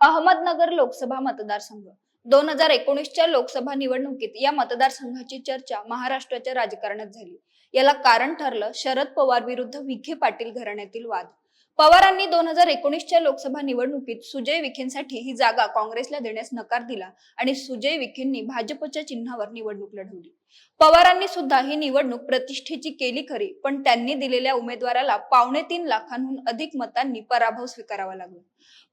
अहमदनगर लोकसभा मतदारसंघ. दोन हजार एकोणीसच्या लोकसभा निवडणुकीत या मतदारसंघाची चर्चा महाराष्ट्राच्या राजकारणात झाली. याला कारण ठरलं शरद पवार विरुद्ध विखे पाटील घराण्यातील वाद. पवारांनी दोन हजार एकोणीसच्या लोकसभा निवडणुकीत सुजय विखेंसाठी ही जागा काँग्रेसला देण्यास नकार दिला आणि सुजय विखेंनी भाजपच्या चिन्हावर निवडणूक लढवली. पवारांनी सुद्धा ही निवडणूक प्रतिष्ठेची केली खरी पण त्यांनी दिलेल्या उमेदवाराला पावणे तीन लाखांहून अधिक मतांनी पराभव स्वीकारावा लागला.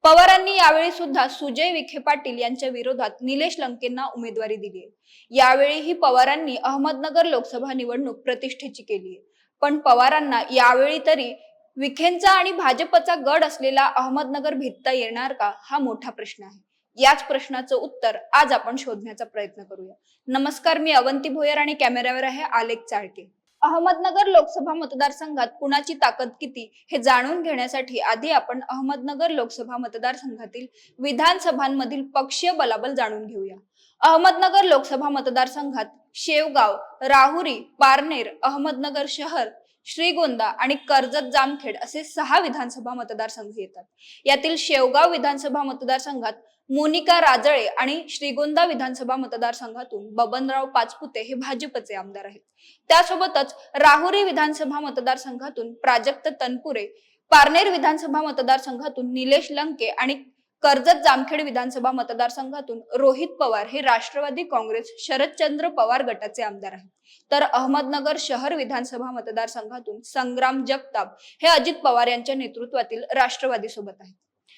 पवारांनी यावेळी सुद्धा सुजय विखे पाटील यांच्या विरोधात निलेश लंकेंना उमेदवारी दिली आहे. यावेळीही पवारांनी अहमदनगर लोकसभा निवडणूक प्रतिष्ठेची केली आहे. पण पवारांना यावेळी तरी विखेंचा आणि भाजपचा गड असलेला अहमदनगर भेटता येणार का? हा मोठा प्रश्न आहे. याच प्रश्नाचं उत्तर आज आपण शोधण्याचा प्रयत्न करूया. नमस्कार मी अवंती भोयर आणि कॅमेऱ्यावर आहे आलेख चाळके. अहमदनगर लोकसभा मतदारसंघात कुणाची ताकद किती हे जाणून घेण्यासाठी आधी आपण अहमदनगर लोकसभा मतदारसंघातील विधानसभांमधील पक्षीय बलाबल जाणून घेऊया. अहमदनगर लोकसभा मतदारसंघात शेवगाव राहुरी पारनेर अहमदनगर शहर श्रीगोंदा आणि कर्जत जामखेड असे सहा विधानसभा मतदारसंघ येतात. यातील शेवगाव विधानसभा मतदारसंघात मोनिका राजळे आणि श्रीगोंदा विधानसभा मतदारसंघातून बबनराव पाचपुते हे भाजपचे आमदार आहेत. त्यासोबतच राहुरी विधानसभा मतदारसंघातून प्राजक्त तनपुरे पारनेर विधानसभा मतदारसंघातून निलेश लंके आणि कर्जत जामखेड विधानसभा मतदारसंघातून रोहित पवार हे राष्ट्रवादी काँग्रेस शरदचंद्र पवार गटाचे आमदार आहेत. तर अहमदनगर शहर विधानसभा मतदारसंघातून संग्राम जगताप हे अजित पवार यांच्या नेतृत्वातील राष्ट्रवादी सोबत आहेत.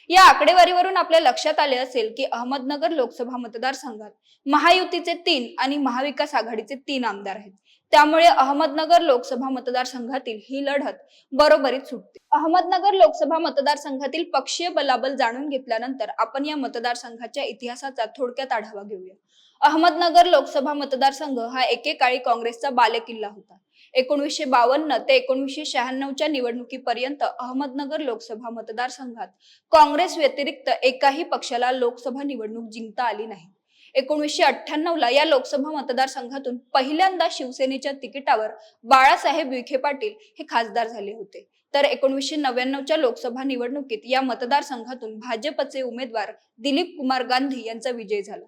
या आकडेवारीवरून आपल्या लक्षात आले असेल की अहमदनगर लोकसभा मतदारसंघात महायुतीचे तीन आणि महाविकास आघाडीचे तीन आमदार आहेत. त्यामुळे अहमदनगर लोकसभा मतदारसंघातील ही लढत बरोबरीत सुटते. अहमदनगर लोकसभा मतदारसंघातील पक्षीय बलाबल जाणून घेतल्यानंतर आपण या मतदारसंघाच्या इतिहासाचा थोडक्यात आढावा घेऊया. अहमदनगर लोकसभा मतदारसंघ हा एकेकाळी काँग्रेसचा बालेकिल्ला होता. एकोणीसशे बावन्न ते एकोणीसशे शहाण्णवच्या निवडणुकीपर्यंत अहमदनगर लोकसभा मतदारसंघात काँग्रेस व्यतिरिक्त एकाही पक्षाला लोकसभा निवडणूक जिंकता आली नाही. एकोणीसशे अठ्ठ्याण्णव ला या लोकसभा मतदारसंघातून पहिल्यांदा शिवसेनेच्या तिकिटावर बाळासाहेब विखे पाटील हे खासदार झाले होते. तर एकोणीसशे नव्याण्णवच्या लोकसभा निवडणुकीत या मतदारसंघातून भाजपचे उमेदवार दिलीप कुमार गांधी यांचा विजय झाला.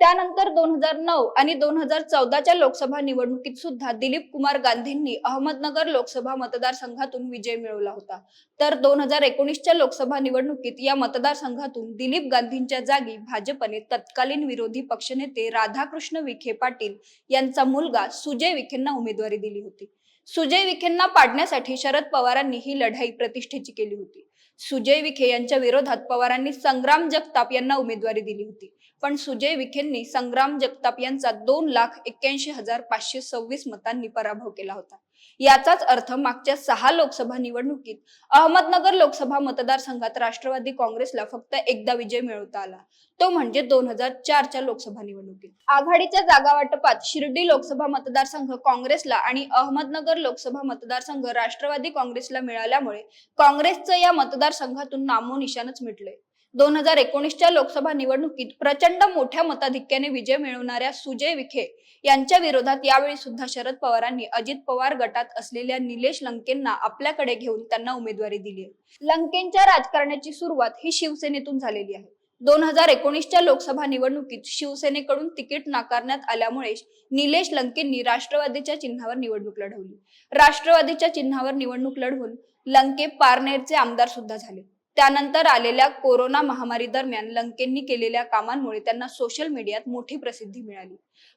त्यानंतर दोन हजार नऊ आणि दोन हजार चौदाच्या लोकसभा निवडणुकीत सुद्धा दिलीप कुमार गांधींनी अहमदनगर लोकसभा मतदारसंघातून विजय मिळवला होता. तर दोन हजार एकोणीसच्या लोकसभा निवडणुकीत या मतदारसंघातून दिलीप गांधींच्या जागी भाजपने तत्कालीन विरोधी पक्षनेते राधाकृष्ण विखे पाटील यांचा मुलगा सुजय विखेंना उमेदवारी दिली होती. सुजय विखेंना पाडण्यासाठी शरद पवारांनी ही लढाई प्रतिष्ठेची केली होती. सुजय विखे यांच्या विरोधात पवारांनी संग्राम जगताप यांना उमेदवारी दिली होती. पण सुजय विखेंनी संग्राम जगताप यांचा दोन लाख एक्क्याऐंशी हजार पाचशे सव्वीस मतांनी पराभव केला होता. याचाच अर्थ मागच्या सहा लोकसभा निवडणुकीत अहमदनगर लोकसभा मतदारसंघात राष्ट्रवादी काँग्रेसला फक्त एकदा विजय मिळवता आला. तो म्हणजे दोन हजार चारच्या लोकसभा निवडणुकीत. आघाडीच्या जागा वाटपात शिर्डी लोकसभा मतदारसंघ काँग्रेसला आणि अहमदनगर लोकसभा मतदारसंघ राष्ट्रवादी काँग्रेसला मिळाल्यामुळे काँग्रेसचं या मतदारसंघातून नामोनिशाणच मिटलंय. दोन हजार एकोणीसच्या लोकसभा निवडणुकीत प्रचंड मोठ्या मताधिक्याने विजय मिळवणाऱ्या सुजय विखे यांच्या विरोधात यावेळी सुद्धा शरद पवारांनी अजित पवार गटात असलेल्या निलेश लंकेंना आपल्याकडे घेऊन त्यांना उमेदवारी दिली आहे. लंकेंच्या राजकारणाची सुरुवात ही शिवसेनेतून झालेली आहे. दोन हजार एकोणीसच्या लोकसभा निवडणुकीत शिवसेनेकडून तिकीट नाकारण्यात आल्यामुळे निलेश लंकेंनी राष्ट्रवादीच्या चिन्हावर निवडणूक लढवली. राष्ट्रवादीच्या चिन्हावर निवडणूक लढवून लंके पारनेरचे आमदार सुद्धा झाले. त्यानंतर आलेल्या कोरोना महामारी दरम्यान लंकेंनी केलेल्या कामांमुळे त्यांना सोशल मीडियात मोठी प्रसिद्धी मिळाली.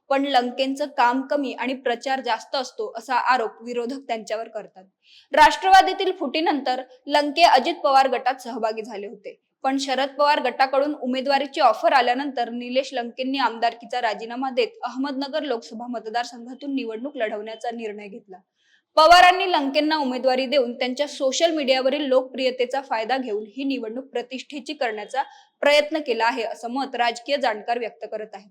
पण लंकेंचं काम कमी आणि प्रचार जास्त असतो असा आरोप विरोधक त्यांच्यावर करतात. राष्ट्रवादीतील फुटीनंतर लंके अजित पवार गटात सहभागी झाले होते. पण शरद पवार गटाकडून उमेदवारीची ऑफर आल्यानंतर निलेश लंकेंनी आमदारकीचा राजीनामा देत अहमदनगर लोकसभा मतदारसंघातून निवडणूक लढवण्याचा निर्णय घेतला. पवारांनी लंकेंना उमेदवारी देऊन त्यांच्या सोशल मीडियावरील लोकप्रियतेचा फायदा घेऊन ही निवडणूक प्रतिष्ठेची करण्याचा प्रयत्न केला आहे असं मत राजकीय जाणकार व्यक्त करत आहे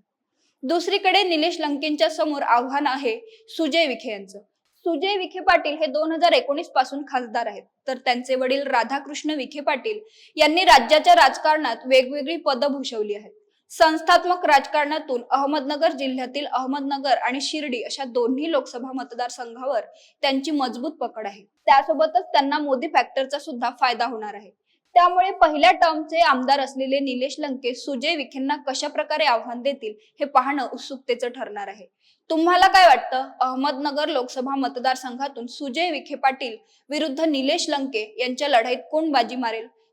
दुसरीकडे निलेश लंकेंच्या समोर आव्हान आहे सुजय विखे यांचं. सुजय विखे पाटील हे दोन हजार एकोणीसपासून खासदार आहेत. तर त्यांचे वडील राधाकृष्ण विखे पाटील यांनी राज्याच्या राजकारणात वेगवेगळी पदं भूषवली आहेत. संस्थात्मक राजकारणातून अहमदनगर जिल्ह्यातील अहमदनगर आणि शिर्डी अशा दोन्ही लोकसभा मतदारसंघावर त्यांची मजबूत पकड आहे. त्यासोबतच त्यांना मोदी फॅक्टरचा सुद्धा फायदा होणार आहे. त्यामुळे पहिल्या टर्मचे आमदार असलेले निलेश लंके सुजय विखेंना कशा प्रकारे आव्हान देतील हे पाहणं उत्सुकतेचं ठरणार आहे. तुम्हाला काय वाटतं? अहमदनगर लोकसभा मतदारसंघातून सुजय विखे पाटील विरुद्ध निलेश लंके यांच्या लढाईत कोण बाजी मारेल?